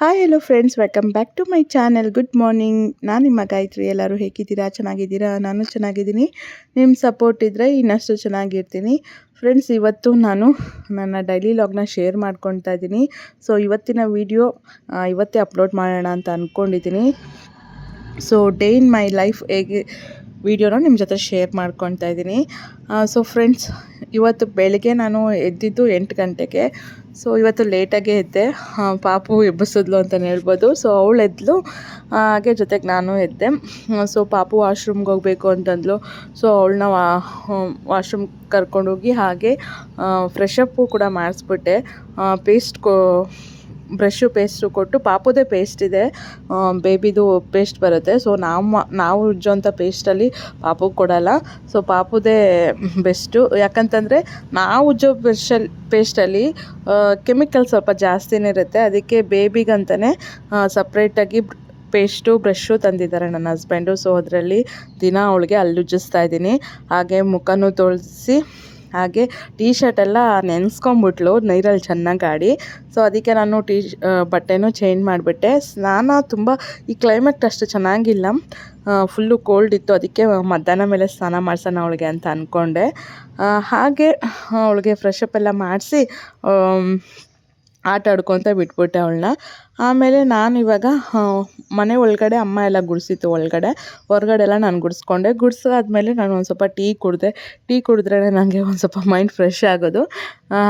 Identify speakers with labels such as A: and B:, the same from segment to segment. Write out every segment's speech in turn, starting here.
A: Hi hello friends welcome back to my channel good morning ನಾನು ನಿಮ್ಮ ಗಾಯತ್ರಿ. ಎಲ್ಲರೂ ಹೇಗಿದ್ದೀರಾ? ಚೆನ್ನಾಗಿದ್ದೀರಾ? ನಾನು ಚೆನ್ನಾಗಿದ್ದೀನಿ. ನಿಮ್ಮ ಸಪೋರ್ಟ್ ಇದ್ದರೆ ಇನ್ನಷ್ಟು ಚೆನ್ನಾಗಿರ್ತೀನಿ. ಫ್ರೆಂಡ್ಸ್ ಇವತ್ತು ನಾನು ನನ್ನ ಡೈಲಿ ಲಾಗ್ನ ಶೇರ್ ಮಾಡ್ಕೊತಾ ಇದ್ದೀನಿ. ಸೊ ಇವತ್ತಿನ ವಿಡಿಯೋ ಇವತ್ತೇ ಅಪ್ಲೋಡ್ ಮಾಡೋಣ ಅಂತ ಅಂದ್ಕೊಂಡಿದ್ದೀನಿ so day in my life ಹೇಗೆ ವಿಡಿಯೋನ ನಿಮ್ಮ ಜೊತೆ ಶೇರ್ ಮಾಡ್ಕೊತಾ ಇದ್ದೀನಿ. ಸೊ ಫ್ರೆಂಡ್ಸ್ ಇವತ್ತು ಬೆಳಗ್ಗೆ ನಾನು ಎದ್ದಿದ್ದು ಎಂಟು ಗಂಟೆಗೆ. ಸೊ ಇವತ್ತು ಲೇಟಾಗೆ ಎದ್ದೆ. ಪಾಪು ಎಬ್ಬಿಸಿದ್ಲು ಅಂತಲೇ ಹೇಳ್ಬೋದು. ಸೊ ಅವಳು ಎದ್ಲು. ಹಾಗೆ ಜೊತೆಗೆ ನಾನು ಎದ್ದೆ. ಸೊ ಪಾಪು ವಾಶ್ರೂಮ್ಗೆ ಹೋಗಬೇಕು ಅಂತಂದ್ಲು. ಸೊ ಅವಳನ್ನ ವಾಶ್ರೂಮ್ ಕರ್ಕೊಂಡೋಗಿ ಹಾಗೆ ಫ್ರೆಶ್ ಅಪ್ಪು ಕೂಡ ಮಾಡಿಸ್ಬಿಟ್ಟೆ. ಪೇಸ್ಟ್ ಕೋ ಬ್ರಷು ಪೇಸ್ಟು ಕೊಟ್ಟು ಪಾಪುದೇ ಪೇಸ್ಟ್ ಇದೆ. ಬೇಬಿದು ಪೇಸ್ಟ್ ಬರುತ್ತೆ. ಸೊ ನಾವು ನಾವು ಉಜ್ಜೋಂಥ ಪೇಸ್ಟಲ್ಲಿ ಪಾಪುಗೆ ಕೊಡಲ್ಲ. ಸೊ ಪಾಪುದೇ ಬೆಸ್ಟು. ಯಾಕಂತಂದರೆ, ನಾವು ಉಜ್ಜೋ ಬ್ರಷಲ್ಲಿ ಪೇಸ್ಟಲ್ಲಿ ಕೆಮಿಕಲ್ ಸ್ವಲ್ಪ ಜಾಸ್ತಿನೇ ಇರುತ್ತೆ. ಅದಕ್ಕೆ ಬೇಬಿಗಂತಲೇ ಸಪ್ರೇಟಾಗಿ ಪೇಸ್ಟು ಬ್ರಷ್ಷು ತಂದಿದ್ದಾರೆ ನನ್ನ ಹಸ್ಬೆಂಡು. ಸೊ ಅದರಲ್ಲಿ ದಿನ ಅವಳಿಗೆ ಉಜ್ಜಿಸ್ತಾ ಇದ್ದೀನಿ. ಹಾಗೆ ಮುಖನೂ ತೊಳೆಸಿ ಹಾಗೆ ಟೀ ಶರ್ಟ್ ಎಲ್ಲ ನೆನೆಸ್ಕೊಂಬಿಟ್ಲು ನೀರಲ್ಲಿ ಚೆನ್ನಾಗಿ ಆಡಿ ಸೊ ಅದಕ್ಕೆ ನಾನು ಟೀ ಬಟ್ಟೆನೂ ಚೇಂಜ್ ಮಾಡಿಬಿಟ್ಟೆ. ಸ್ನಾನ ತುಂಬ, ಈ ಕ್ಲೈಮೇಟ್ ಅಷ್ಟು ಚೆನ್ನಾಗಿಲ್ಲ. ಫುಲ್ಲು ಕೋಲ್ಡ್ ಇತ್ತು. ಅದಕ್ಕೆ ಮಧ್ಯಾಹ್ನ ಮೇಲೆ ಸ್ನಾನ ಮಾಡ್ಸೋಣ ಅವಳಿಗೆ ಅಂತ ಅಂದ್ಕೊಂಡೆ ಹಾಗೆ ಅವಳಿಗೆ ಫ್ರೆಶ್ ಅಪ್ ಎಲ್ಲ ಮಾಡಿಸಿ ಆಟ ಆಡ್ಕೊತ ಬಿಟ್ಬಿಟ್ಟೆ ಅವಳನ್ನ. ಆಮೇಲೆ ನಾನು ಇವಾಗ ಮನೆ ಒಳಗಡೆ ಅಮ್ಮ ಎಲ್ಲ ಗುಡಿಸಿತ್ತು ಒಳಗಡೆ. ಹೊರಗಡೆ ಎಲ್ಲ ನಾನು ಗುಡಿಸ್ಕೊಂಡೆ. ಗುಡಿಸಾದ್ಮೇಲೆ ನಾನು ಒಂದು ಸ್ವಲ್ಪ ಟೀ ಕುಡಿದೆ. ಟೀ ಕುಡಿದ್ರೇ ನನಗೆ ಒಂದು ಸ್ವಲ್ಪ ಮೈಂಡ್ ಫ್ರೆಶ್ ಆಗೋದು.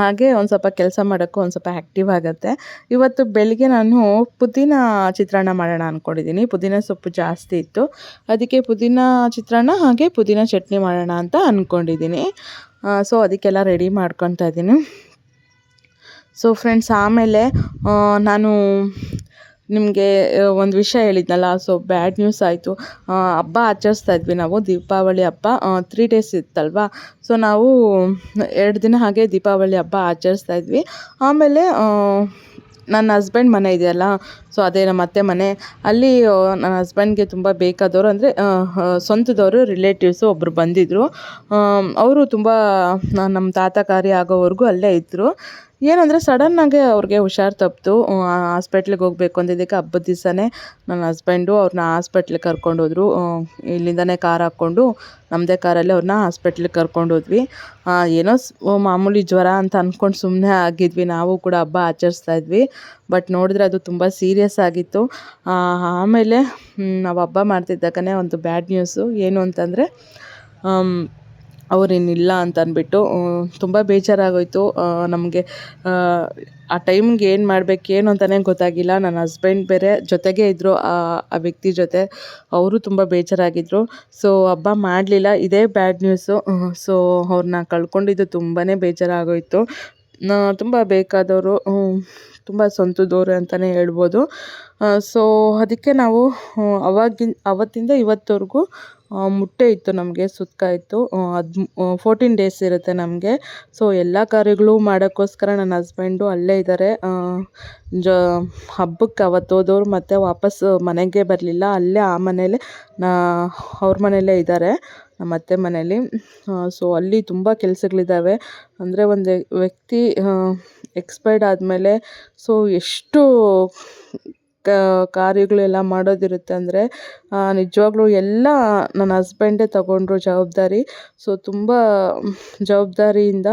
A: ಹಾಗೆ ಒಂದು ಸ್ವಲ್ಪ ಕೆಲಸ ಮಾಡೋಕ್ಕೂ ಒಂದು ಸ್ವಲ್ಪ ಆ್ಯಕ್ಟಿವ್ ಆಗುತ್ತೆ. ಇವತ್ತು ಬೆಳಿಗ್ಗೆ ನಾನು ಪುದೀನ ಚಿತ್ರಾನ್ನ ಮಾಡೋಣ ಅಂದ್ಕೊಂಡಿದ್ದೀನಿ ಪುದೀನ ಸೊಪ್ಪು ಜಾಸ್ತಿ ಇತ್ತು. ಅದಕ್ಕೆ ಪುದೀನ ಚಿತ್ರಾನ್ನ ಹಾಗೆ ಪುದೀನ ಚಟ್ನಿ ಮಾಡೋಣ ಅಂತ ಅಂದ್ಕೊಂಡಿದ್ದೀನಿ ಸೊ ಅದಕ್ಕೆಲ್ಲ ರೆಡಿ ಮಾಡ್ಕೊತಾ ಇದ್ದೀನಿ. ಸೊ ಫ್ರೆಂಡ್ಸ್ ಆಮೇಲೆ ನಾನು ನಿಮಗೆ ಒಂದು ವಿಷಯ ಹೇಳಿದ್ನಲ್ಲ ಸೊ ಬ್ಯಾಡ್ ನ್ಯೂಸ್ ಆಯಿತು. ಹಬ್ಬ ಆಚರಿಸ್ತಾ ಇದ್ವಿ ನಾವು, ದೀಪಾವಳಿ ಹಬ್ಬ ತ್ರೀ ಡೇಸ್ ಇತ್ತಲ್ವಾ? ಸೊ ನಾವು ಎರಡು ದಿನ ಹಾಗೆ ದೀಪಾವಳಿ ಹಬ್ಬ ಆಚರಿಸ್ತಾ ಇದ್ವಿ. ಆಮೇಲೆ ನನ್ನ ಹಸ್ಬೆಂಡ್ ಮನೆ ಇದೆಯಲ್ಲ ಸೊ ಅದೇ ನಮ್ಮ ಅತ್ತೆ ಮನೆ. ಅಲ್ಲಿ ನನ್ನ ಹಸ್ಬೆಂಡ್ಗೆ ತುಂಬ ಬೇಕಾದವರು, ಅಂದರೆ ಸ್ವಂತದವರು ರಿಲೇಟಿವ್ಸು ಒಬ್ಬರು ಬಂದಿದ್ದರು ಅವರು ತುಂಬ ನಮ್ಮ ತಾತ ಕಾರ್ಯ ಆಗೋವರೆಗೂ ಅಲ್ಲೇ ಇದ್ದರು ಏನಂದರೆ ಸಡನ್ನಾಗೆ ಅವ್ರಿಗೆ ಹುಷಾರು ತಪ್ಪಿತು. ಹಾಸ್ಪೆಟ್ಲಿಗೆ ಹೋಗಬೇಕು ಅಂದಿದ್ದಕ್ಕೆ ಹಬ್ಬದ ದಿವಸನೇ ನನ್ನ ಹಸ್ಬೆಂಡು ಅವ್ರನ್ನ ಹಾಸ್ಪೆಟ್ಲಿಗೆ ಕರ್ಕೊಂಡೋದ್ರು ಇಲ್ಲಿಂದನೇ ಕಾರ್ ಹಾಕ್ಕೊಂಡು ನಮ್ಮದೇ ಕಾರಲ್ಲಿ ಅವ್ರನ್ನ ಹಾಸ್ಪೆಟ್ಲಿಗೆ ಕರ್ಕೊಂಡೋದ್ವಿ ಏನೋ ಮಾಮೂಲಿ ಜ್ವರ ಅಂತ ಅಂದ್ಕೊಂಡು ಸುಮ್ಮನೆ ಆಗಿದ್ವಿ. ನಾವು ಕೂಡ ಹಬ್ಬ ಆಚರಿಸ್ತಾ ಇದ್ವಿ. ಬಟ್ ನೋಡಿದ್ರೆ ಅದು ತುಂಬ ಸೀರಿಯಸ್ ಆಗಿತ್ತು. ಆಮೇಲೆ ನಾವು ಹಬ್ಬ ಮಾಡ್ತಿದ್ದಾಗನೇ ಒಂದು ಬ್ಯಾಡ್ ನ್ಯೂಸು ಏನು ಅಂತಂದರೆ ಅವರೇನಿಲ್ಲ ಅಂತ ಅಂದ್ಬಿಟ್ಟು ತುಂಬ ಬೇಜಾರಾಗೋಯಿತು. ನಮಗೆ, ಆ ಟೈಮ್ಗೆ ಏನು ಮಾಡ್ಬೇಕು ಏನು ಅಂತಲೇ ಗೊತ್ತಾಗಿಲ್ಲ. ನನ್ನ ಹಸ್ಬೆಂಡ್ ಬೇರೆ ಜೊತೆಗೆ ಇದ್ದರು ಆ ವ್ಯಕ್ತಿ ಜೊತೆ. ಅವರು ತುಂಬ ಬೇಜಾರಾಗಿದ್ದರು ಸೊ ಹಬ್ಬ ಮಾಡಲಿಲ್ಲ. ಇದೇ ಬ್ಯಾಡ್ ನ್ಯೂಸು ಸೊ ಅವ್ರನ್ನ ಕಳ್ಕೊಂಡಿದ್ದು ತುಂಬಾ ಬೇಜಾರಾಗೋಯಿತು. ತುಂಬ ಬೇಕಾದವರು ತುಂಬ ಸ್ವಂತದವರು ಅಂತಲೇ ಹೇಳ್ಬೋದು. ಸೊ ಅದಕ್ಕೆ ನಾವು ಅವಾಗಿನ, ಅವತ್ತಿಂದ ಇವತ್ತವರೆಗೂ ಮುಟ್ಟೆ ಇತ್ತು ನಮಗೆ ಸುಕ್ಕ ಇತ್ತು. ಅದು ಫೋರ್ಟೀನ್ ಡೇಸ್ ಇರುತ್ತೆ ನಮಗೆ. ಸೊ ಎಲ್ಲ ಕಾರ್ಯಗಳು ಮಾಡೋಕ್ಕೋಸ್ಕರ ನನ್ನ ಹಸ್ಬೆಂಡು ಅಲ್ಲೇ ಇದ್ದಾರೆ ಜ, ಹಬ್ಬಕ್ಕೆ ಅವತ್ತು ಹೋದವ್ರು ಮತ್ತೆ ವಾಪಸ್ ಮನೆಗೆ ಬರಲಿಲ್ಲ. ಅಲ್ಲೇ ಆ ಮನೇಲೆ ನಾ, ಅವ್ರ ಮನೆಯಲ್ಲೇ ಇದ್ದಾರೆ ನಮ್ಮ ಅತ್ತೆ ಮನೇಲಿ ಸೊ ಅಲ್ಲಿ ತುಂಬ ಕೆಲಸಗಳಿದ್ದಾವೆ ಅಂದರೆ ಒಂದು ವ್ಯಕ್ತಿ ಎಕ್ಸ್ಪೈರ್ಡ್ ಆದಮೇಲೆ ಸೊ ಎಷ್ಟು ಕಾರ್ಯಗಳೆಲ್ಲ ಮಾಡೋದಿರುತ್ತೆ ಅಂದರೆ ನಿಜವಾಗ್ಲೂ ಎಲ್ಲ ನನ್ನ ಹಸ್ಬೆಂಡೇ ತಗೊಂಡ್ರು ಜವಾಬ್ದಾರಿ. ಸೊ ತುಂಬ ಜವಾಬ್ದಾರಿಯಿಂದ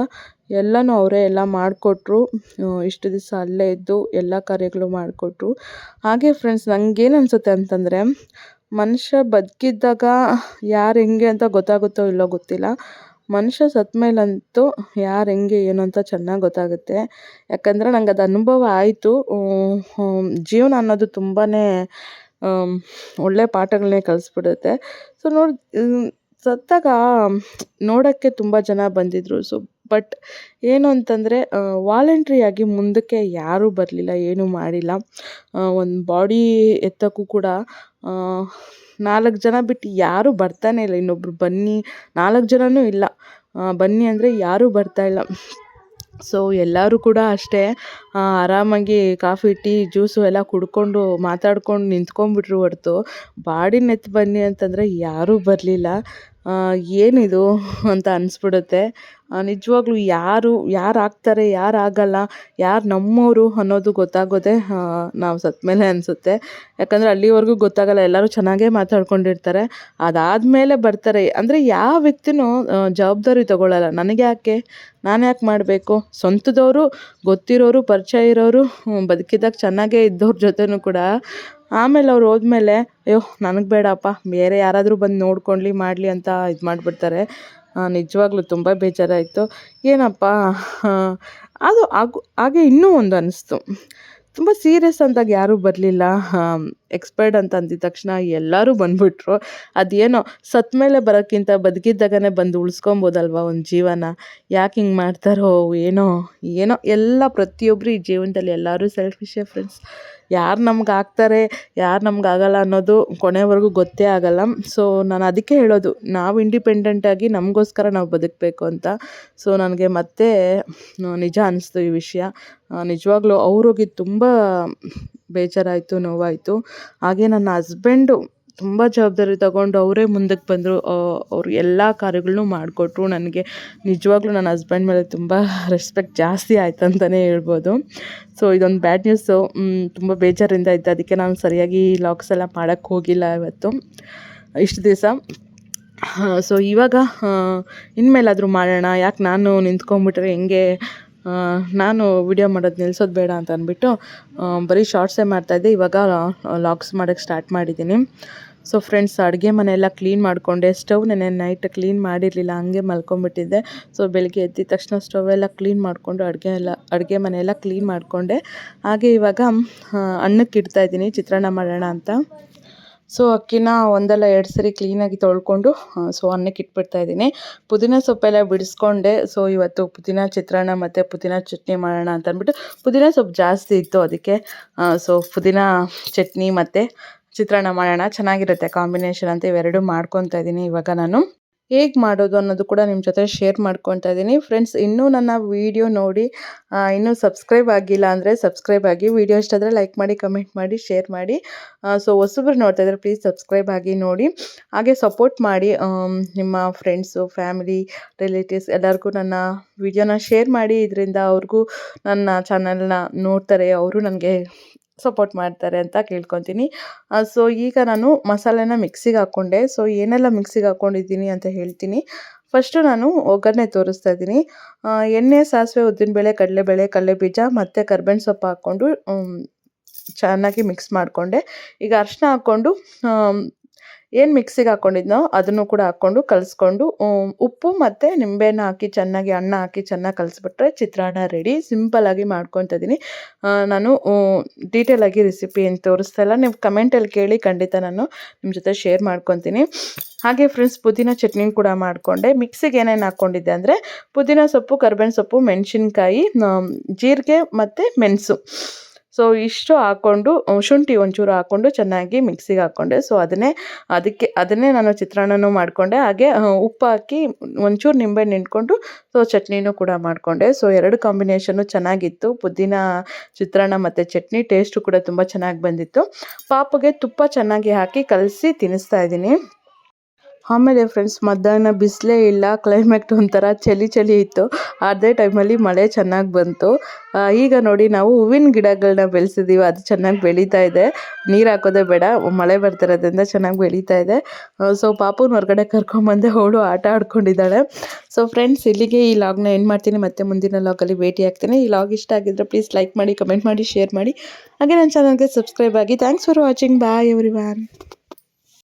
A: ಎಲ್ಲನೂ ಅವರೇ ಎಲ್ಲ ಮಾಡಿಕೊಟ್ರು. ಇಷ್ಟು ದಿವಸ ಅಲ್ಲೇ ಇದ್ದು ಎಲ್ಲ ಕಾರ್ಯಗಳು ಮಾಡಿಕೊಟ್ರು. ಹಾಗೆ ಫ್ರೆಂಡ್ಸ್ ನನಗೇನು ಅನಿಸುತ್ತೆ ಅಂತಂದರೆ, ಮನುಷ್ಯ ಬದುಕಿದ್ದಾಗ ಯಾರು ಹೆಂಗೆ ಅಂತ ಗೊತ್ತಾಗುತ್ತೋ ಇಲ್ಲೋ ಗೊತ್ತಿಲ್ಲ. ಮನುಷ್ಯ ಸತ್ತ ಮೇಲಂತೂ ಯಾರು ಹೆಂಗೆ, ಏನು ಅಂತ ಚೆನ್ನಾಗಿ ಗೊತ್ತಾಗುತ್ತೆ. ಯಾಕಂದರೆ ನಂಗೆ ಅದು ಅನುಭವ ಆಯಿತು. ಜೀವನ ಅನ್ನೋದು ತುಂಬಾ ಒಳ್ಳೆಯ ಪಾಠಗಳನ್ನೇ ಕಲಿಸ್ಬಿಡುತ್ತೆ. ಸೊ ನೋಡಿ ಸತ್ತಾಗ ನೋಡೋಕ್ಕೆ ತುಂಬ ಜನ ಬಂದಿದ್ದರು ಸೊ ಬಟ್ ಏನು ಅಂತಂದರೆ ವಾಲಂಟ್ರಿಯಾಗಿ ಮುಂದಕ್ಕೆ ಯಾರೂ ಬರಲಿಲ್ಲ, ಏನೂ ಮಾಡಿಲ್ಲ. ಒಂದು ಬಾಡಿ ಎತ್ತಕ್ಕೂ ಕೂಡ ನಾಲ್ಕು ಜನ ಬಿಟ್ಟು ಯಾರೂ ಬರ್ತಾನೆ ಇಲ್ಲ. ಇನ್ನೊಬ್ಬರು ಬನ್ನಿ, ನಾಲ್ಕು ಜನನೂ ಇಲ್ಲ. ಬನ್ನಿ ಅಂದರೆ ಯಾರೂ ಬರ್ತಾ ಇಲ್ಲ. ಸೊ ಎಲ್ಲರೂ ಕೂಡ ಅಷ್ಟೇ ಆರಾಮಾಗಿ ಕಾಫಿ, ಟೀ, ಜ್ಯೂಸು ಎಲ್ಲ ಕುಡ್ಕೊಂಡು ಮಾತಾಡ್ಕೊಂಡು ನಿಂತ್ಕೊಂಡ್ಬಿಟ್ರು ಹೊರತು. ಬಾಡಿ ನೆತ್ತು ಬನ್ನಿ ಅಂತಂದರೆ ಯಾರೂ ಬರಲಿಲ್ಲ. ಏನಿದು ಅಂತ ಅನಿಸ್ಬಿಡುತ್ತೆ. ನಿಜವಾಗ್ಲೂ ಯಾರು ಯಾರು ಆಗ್ತಾರೆ ಯಾರು ಆಗಲ್ಲ ಯಾರು ನಮ್ಮವರು ಅನ್ನೋದು ಗೊತ್ತಾಗೋದೇ ನಾವು ಸತ್ತಮೇಲೆ ಅನಿಸುತ್ತೆ. ಯಾಕಂದರೆ ಅಲ್ಲಿವರೆಗೂ ಗೊತ್ತಾಗಲ್ಲ, ಎಲ್ಲರೂ ಚೆನ್ನಾಗೇ ಮಾತಾಡ್ಕೊಂಡಿರ್ತಾರೆ. ಅದಾದಮೇಲೆ ಬರ್ತಾರೆ. ಅಂದರೆ ಯಾವ ವ್ಯಕ್ತಿನೂ ಜವಾಬ್ದಾರಿ ತಗೊಳ್ಳಲ್ಲ ನನಗೆ ಯಾಕೆ? ನಾನು ಯಾಕೆ ಮಾಡಬೇಕು? ಸ್ವಂತದವರು, ಗೊತ್ತಿರೋರು, ಪರಿಚಯ ಇರೋರು ಬದುಕಿದಾಗ ಚೆನ್ನಾಗೇ ಇದ್ದವ್ರ ಜೊತೆನೂ ಕೂಡ. ಆಮೇಲೆ ಅವ್ರು ಹೋದ್ಮೇಲೆ, ಅಯ್ಯೋ, ನನಗೆ ಬೇಡಪ್ಪ. ಬೇರೆ ಯಾರಾದರೂ ಬಂದು ನೋಡ್ಕೊಳ್ಳಿ ಮಾಡಲಿ ಅಂತ ಇದು ಮಾಡಿಬಿಡ್ತಾರೆ. ನಿಜವಾಗ್ಲೂ ತುಂಬ ಬೇಜಾರಾಯಿತು. ಏನಪ್ಪ ಅದು ಆಗು, ಹಾಗೆ ಇನ್ನೂ ಒಂದು ಅನ್ನಿಸ್ತು ತುಂಬ ಸೀರಿಯಸ್ ಅಂದಾಗ ಯಾರೂ ಬರಲಿಲ್ಲ. ಎಕ್ಸ್ಪೈರ್ಡ್ ಅಂತ ಅಂದಿದ ತಕ್ಷಣ ಎಲ್ಲರೂ ಬಂದುಬಿಟ್ರು. ಅದೇನೋ ಸತ್ತ ಮೇಲೆ ಬರೋಕ್ಕಿಂತ ಬದುಕಿದ್ದಾಗನೇ ಬಂದು ಉಳಿಸ್ಕೊಬೋದಲ್ವ ಒಂದು ಜೀವನ? ಯಾಕೆ ಹಿಂಗೆ ಮಾಡ್ತಾರೋ, ಏನೋ ಏನೋ ಎಲ್ಲ ಪ್ರತಿಯೊಬ್ಬರು ಈ ಜೀವನದಲ್ಲಿ ಎಲ್ಲರೂ ಸೆಲ್ಫಿಶೇ ಫ್ರೆಂಡ್ಸ್ ಯಾರು ನಮ್ಗೆ ಆಗ್ತಾರೆ, ಯಾರು ನಮ್ಗೆ ಆಗಲ್ಲ ಅನ್ನೋದು ಕೊನೆವರೆಗೂ ಗೊತ್ತೇ ಆಗಲ್ಲ. ಸೊ ನಾನು ಅದಕ್ಕೆ ಹೇಳೋದು, ನಾವು ಇಂಡಿಪೆಂಡೆಂಟಾಗಿ ನಮಗೋಸ್ಕರ ನಾವು ಬದುಕಬೇಕು ಅಂತ. ಸೊ ನನಗೆ ಮತ್ತೆ ನಿಜ ಅನ್ನಿಸ್ತು ಈ ವಿಷಯ. ನಿಜವಾಗ್ಲೂ ಅವ್ರಿಗೆ ತುಂಬ ಬೇಜಾರಾಯಿತು, ನೋವಾಯಿತು. ಹಾಗೆ ನನ್ನ ಹಸ್ಬೆಂಡು ತುಂಬ ಜವಾಬ್ದಾರಿ ತಗೊಂಡು ಅವರೇ ಮುಂದಕ್ಕೆ ಬಂದರು. ಅವರು ಎಲ್ಲ ಕಾರ್ಯಗಳ್ನೂ ಮಾಡಿಕೊಟ್ರು. ನನಗೆ ನಿಜವಾಗ್ಲೂ ನನ್ನ ಹಸ್ಬೆಂಡ್ ಮೇಲೆ ತುಂಬ ರೆಸ್ಪೆಕ್ಟ್ ಜಾಸ್ತಿ ಆಯ್ತು ಅಂತಲೇ ಹೇಳ್ಬೋದು. ಸೊ ಇದೊಂದು ಬ್ಯಾಡ್ ನ್ಯೂಸು ತುಂಬ ಬೇಜಾರಿಂದ ಇತ್ತು ಅದಕ್ಕೆ ನಾನು ಸರಿಯಾಗಿ ಲಾಕ್ಸ್ ಎಲ್ಲ ಮಾಡೋಕ್ಕೆ ಹೋಗಿಲ್ಲ ಇವತ್ತು. ಇಷ್ಟು ದಿವಸ. ಸೊ ಇವಾಗ ಇನ್ಮೇಲಾದರೂ ಮಾಡೋಣ. ಯಾಕೆ ನಾನು ನಿಂತ್ಕೊಂಡ್ಬಿಟ್ರೆ ಹೆಂಗೆ ನಾನು ವಿಡಿಯೋ ಮಾಡೋದು ನಿಲ್ಸೋದು ಬೇಡ ಅಂತ ಅಂದ್ಬಿಟ್ಟು ಬರೀ ಶಾರ್ಟ್ಸೇ ಮಾಡ್ತಾಯಿದ್ದೆ ಇವಾಗ ಲಾಕ್ಸ್ ಮಾಡೋಕ್ಕೆ ಸ್ಟಾರ್ಟ್ ಮಾಡಿದ್ದೀನಿ ಸೊ ಫ್ರೆಂಡ್ಸ್ ಅಡುಗೆ ಮನೆಯೆಲ್ಲ ಕ್ಲೀನ್ ಮಾಡಿಕೊಂಡೆ. ಸ್ಟವ್ ನೆನೆ ನೈಟ್ ಕ್ಲೀನ್ ಮಾಡಿರಲಿಲ್ಲ, ಹಂಗೆ ಮಲ್ಕೊಂಬಿಟ್ಟಿದ್ದೆ ಸೊ ಬೆಳಗ್ಗೆ ಎದ್ದಿದ ತಕ್ಷಣ ಸ್ಟವ್ ಎಲ್ಲ ಕ್ಲೀನ್ ಮಾಡಿಕೊಂಡು ಅಡುಗೆ ಎಲ್ಲ, ಅಡುಗೆ ಮನೆಯೆಲ್ಲ ಕ್ಲೀನ್ ಮಾಡಿಕೊಂಡೆ. ಹಾಗೆ ಇವಾಗ ಅನ್ನಕ್ಕೆ ಇಡ್ತಾಯಿದ್ದೀನಿ ಚಿತ್ರಾನ್ನ ಮಾಡೋಣ ಅಂತ. ಸೊ ಅಕ್ಕಿನ ಒಂದಲ್ಲ ಎರಡು ಸರಿ ಕ್ಲೀನಾಗಿ ತೊಳ್ಕೊಂಡು ಸೊ ಅನ್ನಕ್ಕೆ ಇಟ್ಬಿಡ್ತಾ ಇದ್ದೀನಿ. ಪುದೀನ ಸೊಪ್ಪೆಲ್ಲ ಬಿಡಿಸ್ಕೊಂಡೆ, ಸೊ ಇವತ್ತು ಪುದೀನ ಚಿತ್ರಾನ್ನ ಮತ್ತು ಪುದೀನ ಚಟ್ನಿ ಮಾಡೋಣ ಅಂತ ಅಂದ್ಬಿಟ್ಟು ಪುದೀನ ಸೊಪ್ಪು ಜಾಸ್ತಿ ಇತ್ತು ಅದಕ್ಕೆ ಸೊ ಪುದೀನ ಚಟ್ನಿ ಮತ್ತು ಚಿತ್ರಾನ್ನ ಮಾಡೋಣ. ಚೆನ್ನಾಗಿರುತ್ತೆ ಕಾಂಬಿನೇಷನ್ ಅಂತ ಇವೆರಡು ಮಾಡ್ಕೊತಾ ಇದ್ದೀನಿ ಇವಾಗ ನಾನು. ಹೇಗೆ ಮಾಡೋದು ಅನ್ನೋದು ಕೂಡ ನಿಮ್ಮ ಜೊತೆ ಶೇರ್ ಮಾಡ್ಕೊತಾ ಇದ್ದೀನಿ ಫ್ರೆಂಡ್ಸ್ ಇನ್ನೂ ನನ್ನ ವೀಡಿಯೋ ನೋಡಿ ಇನ್ನೂ ಸಬ್ಸ್ಕ್ರೈಬ್ ಆಗಿಲ್ಲ ಅಂದರೆ ಸಬ್ಸ್ಕ್ರೈಬ್ ಆಗಿ ವಿಡಿಯೋ ಇಷ್ಟ ಆದರೆ ಲೈಕ್ ಮಾಡಿ ಕಮೆಂಟ್ ಮಾಡಿ ಶೇರ್ ಮಾಡಿ. ಸೊ ಹೊಸಬ್ರು ನೋಡ್ತಾ ಇದ್ದಾರೆ ಪ್ಲೀಸ್ ಸಬ್ಸ್ಕ್ರೈಬ್ ಆಗಿ ನೋಡಿ. ಹಾಗೆ ಸಪೋರ್ಟ್ ಮಾಡಿ ನಿಮ್ಮ ಫ್ರೆಂಡ್ಸು ಫ್ಯಾಮಿಲಿ ರಿಲೇಟಿವ್ಸ್ ಎಲ್ಲರಿಗೂ ನನ್ನ ವಿಡಿಯೋನ ಶೇರ್ ಮಾಡಿ. ಇದರಿಂದ ಅವ್ರಿಗೂ ನನ್ನ ಚಾನಲ್ನ ನೋಡ್ತಾರೆ, ಅವರು ನನಗೆ ಸಪೋರ್ಟ್ ಮಾಡ್ತಾರೆ ಅಂತ ಕೇಳ್ಕೊತೀನಿ. ಸೊ ಈಗ ನಾನು ಮಸಾಲೆನ ಮಿಕ್ಸಿಗೆ ಹಾಕ್ಕೊಂಡೆ. ಸೊ ಏನೆಲ್ಲ ಮಿಕ್ಸಿಗೆ ಹಾಕ್ಕೊಂಡಿದ್ದೀನಿ ಅಂತ ಹೇಳ್ತೀನಿ. ಫಸ್ಟು ನಾನು ಒಗ್ಗರಣೆ ತೋರಿಸ್ತಾ ಇದ್ದೀನಿ. ಎಣ್ಣೆ, ಸಾಸಿವೆ, ಉದ್ದಿನಬೇಳೆ, ಕಡಲೆಬೇಳೆ ಬೀಜ ಮತ್ತು ಕರ್ಬೇವಿನ ಸೊಪ್ಪು ಹಾಕ್ಕೊಂಡು ಚೆನ್ನಾಗಿ ಮಿಕ್ಸ್ ಮಾಡಿಕೊಂಡೆ. ಈಗ ಅರಿಶಿನ ಹಾಕ್ಕೊಂಡು ಏನು ಮಿಕ್ಸಿಗೆ ಹಾಕ್ಕೊಂಡಿದ್ನೋ ಅದನ್ನು ಕೂಡ ಹಾಕ್ಕೊಂಡು ಕಲಿಸ್ಕೊಂಡು ಉಪ್ಪು ಮತ್ತು ನಿಂಬೆಹಣ್ಣು ಹಾಕಿ ಚೆನ್ನಾಗಿ, ಅನ್ನ ಹಾಕಿ ಚೆನ್ನಾಗಿ ಕಲಿಸ್ಬಿಟ್ರೆ ಚಿತ್ರಾನ್ನ ರೆಡಿ ಸಿಂಪಲ್ಲಾಗಿ ಮಾಡ್ಕೊತಿದ್ದೀನಿ ನಾನು ಡೀಟೇಲಾಗಿ ರೆಸಿಪಿ ಏನು ತೋರಿಸ್ತಾ ಇಲ್ಲ. ನೀವು ಕಮೆಂಟಲ್ಲಿ ಕೇಳಿ ಖಂಡಿತ ನಾನು ನಿಮ್ಮ ಜೊತೆ ಶೇರ್ ಮಾಡ್ಕೊತೀನಿ. ಹಾಗೆ ಫ್ರೆಂಡ್ಸ್ ಪುದೀನ ಚಟ್ನಿ ಕೂಡ ಮಾಡಿಕೊಂಡೆ. ಮಿಕ್ಸಿಗೆ ಏನೇನು ಹಾಕ್ಕೊಂಡಿದ್ದೆ ಅಂದರೆ, ಪುದೀನ ಸೊಪ್ಪು, ಕರ್ಬೇವಿನ ಸೊಪ್ಪು, ಮೆಣಸಿನ್ಕಾಯಿ ಜೀರಿಗೆ ಮತ್ತು ಮೆಣಸು. ಸೊ ಇಷ್ಟು ಹಾಕ್ಕೊಂಡು ಶುಂಠಿ ಒಂಚೂರು ಹಾಕ್ಕೊಂಡು ಚೆನ್ನಾಗಿ ಮಿಕ್ಸಿಗೆ ಹಾಕ್ಕೊಂಡೆ. ಸೊ ಅದನ್ನೇ, ಅದಕ್ಕೆ, ಅದನ್ನೇ ನಾನು ಚಿತ್ರಾನ್ನನೂ ಮಾಡಿಕೊಂಡೆ. ಹಾಗೆ ಉಪ್ಪು ಹಾಕಿ ಒಂಚೂರು ನಿಂಬೆಹಣ್ಣು ನಿಂತ್ಕೊಂಡು ಸೊ ಚಟ್ನಿನೂ ಕೂಡ ಮಾಡಿಕೊಂಡೆ. ಸೊ ಎರಡು ಕಾಂಬಿನೇಷನು ಚೆನ್ನಾಗಿತ್ತು. ಪುದೀನ ಚಿತ್ರಾನ್ನ ಮತ್ತು ಚಟ್ನಿ ಟೇಸ್ಟು ಕೂಡ ತುಂಬ ಚೆನ್ನಾಗಿ ಬಂದಿತ್ತು. ಪಾಪಗೆ ತುಪ್ಪ ಚೆನ್ನಾಗಿ ಹಾಕಿ ಕಲಸಿ ತಿನ್ನಿಸ್ತಾ ಇದ್ದೀನಿ. ಆಮೇಲೆ ಫ್ರೆಂಡ್ಸ್ ಮಧ್ಯಾಹ್ನ ಬಿಸಿಲೇ ಇಲ್ಲ ಕ್ಲೈಮೇಟ್ ಒಂಥರ ಚಳಿ ಚಳಿ ಇತ್ತು. ಅದೇ ಟೈಮಲ್ಲಿ ಮಳೆ ಚೆನ್ನಾಗಿ ಬಂತು. ಈಗ ನೋಡಿ ನಾವು ಹೂವಿನ ಗಿಡಗಳನ್ನ ಬೆಳೆಸಿದ್ದೀವಿ ಅದು ಚೆನ್ನಾಗಿ ಬೆಳೀತಾ ಇದೆ. ನೀರು ಹಾಕೋದೇ ಬೇಡ, ಮಳೆ ಬರ್ತಿರೋದ್ರಿಂದ ಚೆನ್ನಾಗಿ ಬೆಳೀತಾ ಇದೆ. ಸೊ ಪಾಪುನ ಹೊರಗಡೆ ಕರ್ಕೊಂಬಂದೆ ಅವಳು ಆಟ ಆಡ್ಕೊಂಡಿದ್ದಾಳೆ. ಸೊ ಫ್ರೆಂಡ್ಸ್ ಇಲ್ಲಿಗೆ ಈ ಲಾಗ್ನ ಏನು ಮಾಡ್ತೀನಿ. ಮತ್ತೆ ಮುಂದಿನ ಲಾಗಲ್ಲಿ ಭೇಟಿ ಆಗ್ತೀನಿ. ಈ ಲಾಗ್ ಇಷ್ಟ ಆಗಿದ್ರೆ ಪ್ಲೀಸ್ ಲೈಕ್ ಮಾಡಿ ಕಮೆಂಟ್ ಮಾಡಿ ಶೇರ್ ಮಾಡಿ. ಹಾಗೆ ನನ್ನ ಚಾನಲ್ಗೆ ಸಬ್ಸ್ಕ್ರೈಬ್ ಆಗಿ. Thanks for watching bye every